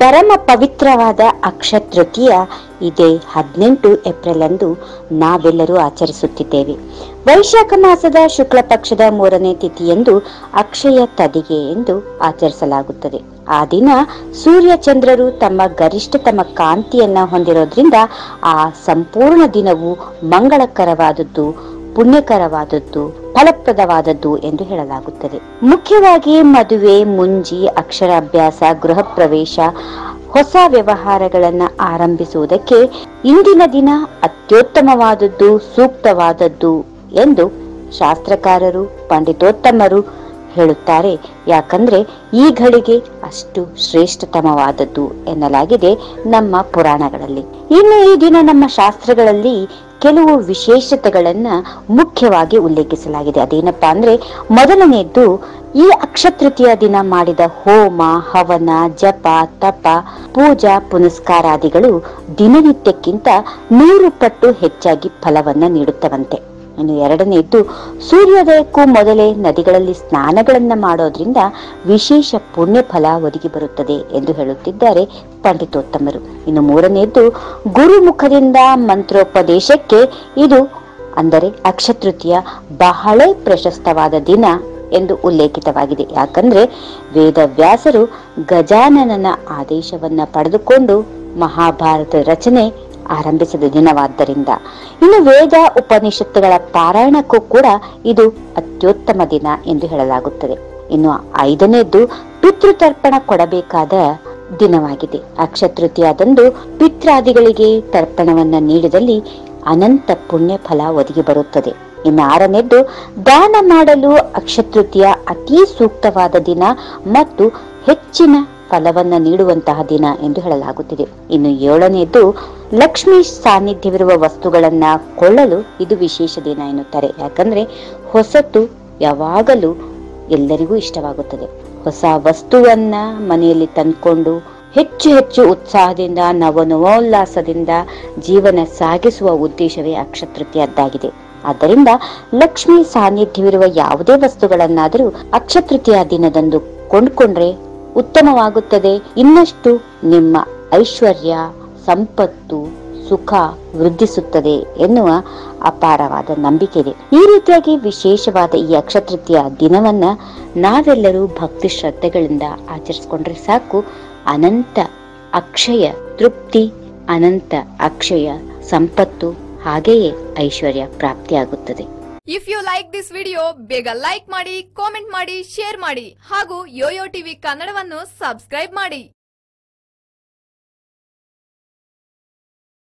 ಪರಮ ಪವಿತ್ರವಾದ ಅಕ್ಷತೃತೀಯ ಇದೇ ಹದಿನೆಂಟು ಏಪ್ರಿಲ್ ಅಂದು ನಾವೆಲ್ಲರೂ ಆಚರಿಸುತ್ತಿದ್ದೇವೆ. ವೈಶಾಖ ಮಾಸದ ಶುಕ್ಲ ಪಕ್ಷದ ಮೂರನೇ ತಿಥಿಯಂದು ಅಕ್ಷಯ ತದಿಗೆ ಎಂದು ಆಚರಿಸಲಾಗುತ್ತದೆ. ಆ ದಿನ ಸೂರ್ಯ ಚಂದ್ರರು ತಮ್ಮ ಗರಿಷ್ಠತಮ ಕಾಂತಿಯನ್ನ ಹೊಂದಿರೋದ್ರಿಂದ ಆ ಸಂಪೂರ್ಣ ದಿನವು ಮಂಗಳಕರವಾದದ್ದು, ಪುಣ್ಯಕರವಾದದ್ದು ಫಲಪ್ರದವಾದದ್ದು ಎಂದು ಹೇಳಲಾಗುತ್ತದೆ. ಮುಖ್ಯವಾಗಿ ಮದುವೆ, ಮುಂಜಿ, ಅಕ್ಷರಾಭ್ಯಾಸ ಗೃಹ ಪ್ರವೇಶ ಹೊಸ ವ್ಯವಹಾರಗಳನ್ನ ಆರಂಭಿಸುವುದಕ್ಕೆ ಇಂದಿನ ದಿನ ಅತ್ಯುತ್ತಮವಾದದ್ದು, ಸೂಕ್ತವಾದದ್ದು ಎಂದು ಶಾಸ್ತ್ರಕಾರರು, ಪಂಡಿತೋತ್ತಮರು ಹೇಳುತ್ತಾರೆ. ಯಾಕಂದ್ರೆ ಈ ಘಳಿಗೆ ಅಷ್ಟು ಶ್ರೇಷ್ಠತಮವಾದದ್ದು ಎನ್ನಲಾಗಿದೆ ನಮ್ಮ ಪುರಾಣಗಳಲ್ಲಿ. ಇನ್ನು ಈ ದಿನ ನಮ್ಮ ಶಾಸ್ತ್ರಗಳಲ್ಲಿ ಕೆಲವು ವಿಶೇಷತೆಗಳನ್ನ ಮುಖ್ಯವಾಗಿ ಉಲ್ಲೇಖಿಸಲಾಗಿದೆ. ಅದೇನಪ್ಪಾ ಅಂದ್ರೆ, ಮೊದಲನೆಯದ್ದು ಈ ಅಕ್ಷತೃತೀಯ ದಿನ ಮಾಡಿದ ಹೋಮ, ಹವನ, ಜಪ, ತಪ, ಪೂಜಾ, ಪುನಸ್ಕಾರಾದಿಗಳು ದಿನನಿತ್ಯಕ್ಕಿಂತ ನೂರು ಪಟ್ಟು ಹೆಚ್ಚಾಗಿ ಫಲವನ್ನ ನೀಡುತ್ತವಂತೆ. ಇನ್ನು ಎರಡನೆಯದ್ದು ಸೂರ್ಯೋದಯಕ್ಕೂ ಮೊದಲೇ ನದಿಗಳಲ್ಲಿ ಸ್ನಾನಗಳನ್ನು ಮಾಡೋದ್ರಿಂದ ವಿಶೇಷ ಪುಣ್ಯ ಫಲ ಒದಗಿ ಬರುತ್ತದೆ ಎಂದು ಹೇಳುತ್ತಿದ್ದಾರೆ ಪಂಡಿತೋತ್ತಮರು. ಇನ್ನು ಮೂರನೆಯದ್ದು ಗುರುಮುಖದಿಂದ ಮಂತ್ರೋಪದೇಶಕ್ಕೆ ಇದು ಅಂದರೆ ಅಕ್ಷತೃತೀಯ ಬಹಳ ಪ್ರಶಸ್ತವಾದ ದಿನ ಎಂದು ಉಲ್ಲೇಖಿತವಾಗಿದೆ. ಯಾಕಂದ್ರೆ ವೇದವ್ಯಾಸರು ಗಜಾನನನ ಆದೇಶವನ್ನ ಪಡೆದುಕೊಂಡು ಮಹಾಭಾರತ ರಚನೆ ಆರಂಭಿಸಿದ ದಿನವಾದ್ದರಿಂದ. ಇನ್ನು ವೇದ ಉಪನಿಷತ್ತುಗಳ ಪಾರಾಯಣಕ್ಕೂ ಕೂಡ ಇದು ಅತ್ಯುತ್ತಮ ದಿನ ಎಂದು ಹೇಳಲಾಗುತ್ತದೆ. ಇನ್ನು ಐದನೇದ್ದು ಪಿತೃತರ್ಪಣ ಕೊಡಬೇಕಾದ ದಿನವಾಗಿದೆ. ಅಕ್ಷತೃತೀಯದಂದು ಪಿತ್ರಾದಿಗಳಿಗೆ ತರ್ಪಣವನ್ನ ನೀಡಿದಲ್ಲಿ ಅನಂತ ಪುಣ್ಯ ಫಲ ಒದಗಿ ಬರುತ್ತದೆ. ಇನ್ನು ಆರನೇದ್ದು ದಾನ ಮಾಡಲು ಅಕ್ಷತೃತೀಯ ಅತಿ ಸೂಕ್ತವಾದ ದಿನ ಮತ್ತು ಹೆಚ್ಚಿನ ಫಲವನ್ನ ನೀಡುವಂತಹ ದಿನ ಎಂದು ಹೇಳಲಾಗುತ್ತಿದೆ. ಇನ್ನು ಏಳನೇದ್ದು ಲಕ್ಷ್ಮಿ ಸಾನ್ನಿಧ್ಯವಿರುವ ವಸ್ತುಗಳನ್ನ ಕೊಳ್ಳಲು ಇದು ವಿಶೇಷ ದಿನ ಎನ್ನುತ್ತಾರೆ. ಯಾಕಂದ್ರೆ ಹೊಸತು ಯಾವಾಗಲೂ ಎಲ್ಲರಿಗೂ ಇಷ್ಟವಾಗುತ್ತದೆ. ಹೊಸ ವಸ್ತುವನ್ನ ಮನೆಯಲ್ಲಿ ತಂದ್ಕೊಂಡು ಹೆಚ್ಚು ಹೆಚ್ಚು ಉತ್ಸಾಹದಿಂದ ನವನವೋಲ್ಲಾಸದಿಂದ ಜೀವನ ಸಾಗಿಸುವ ಉದ್ದೇಶವೇ ಅಕ್ಷತೃತೀಯದ್ದಾಗಿದೆ. ಆದ್ದರಿಂದ ಲಕ್ಷ್ಮಿ ಸಾನ್ನಿಧ್ಯವಿರುವ ಯಾವುದೇ ವಸ್ತುಗಳನ್ನಾದರೂ ಅಕ್ಷತೃತೀಯ ದಿನದಂದು ಕೊಂಡ್ಕೊಂಡ್ರೆ ಉತ್ತಮವಾಗುತ್ತದೆ. ಇನ್ನಷ್ಟು ನಿಮ್ಮ ಐಶ್ವರ್ಯ ಸಂಪತ್ತು, ಸುಖ ವೃದ್ಧಿಸುತ್ತದೆ ಎನ್ನುವ ಅಪಾರವಾದ ನಂಬಿಕೆ ಇದೆ ಈ ರೀತಿಯಾಗಿ ವಿಶೇಷವಾದ ಈ ಅಕ್ಷತೃತೀಯ ದಿನವನ್ನ ನಾವೆಲ್ಲರೂ ಭಕ್ತಿ ಶ್ರದ್ಧೆಗಳಿಂದ ಆಚರಿಸಿಕೊಂಡ್ರೆ ಸಾಕು. ಅನಂತ ಅಕ್ಷಯ ತೃಪ್ತಿ, ಅನಂತ ಅಕ್ಷಯ ಸಂಪತ್ತು ಹಾಗೆಯೇ ಐಶ್ವರ್ಯ ಪ್ರಾಪ್ತಿಯಾಗುತ್ತದೆ. If you like this video ಬೇಗ ಲೈಕ್ ಮಾಡಿ ಕಾಮೆಂಟ್ ಮಾಡಿ ಶೇರ್ ಮಾಡಿ ಹಾಗೂ ಯೋಯೋ ಟಿವಿ ಕನ್ನಡವನ್ನು ಸಬ್ಸ್ಕ್ರೈಬ್ ಮಾಡಿ.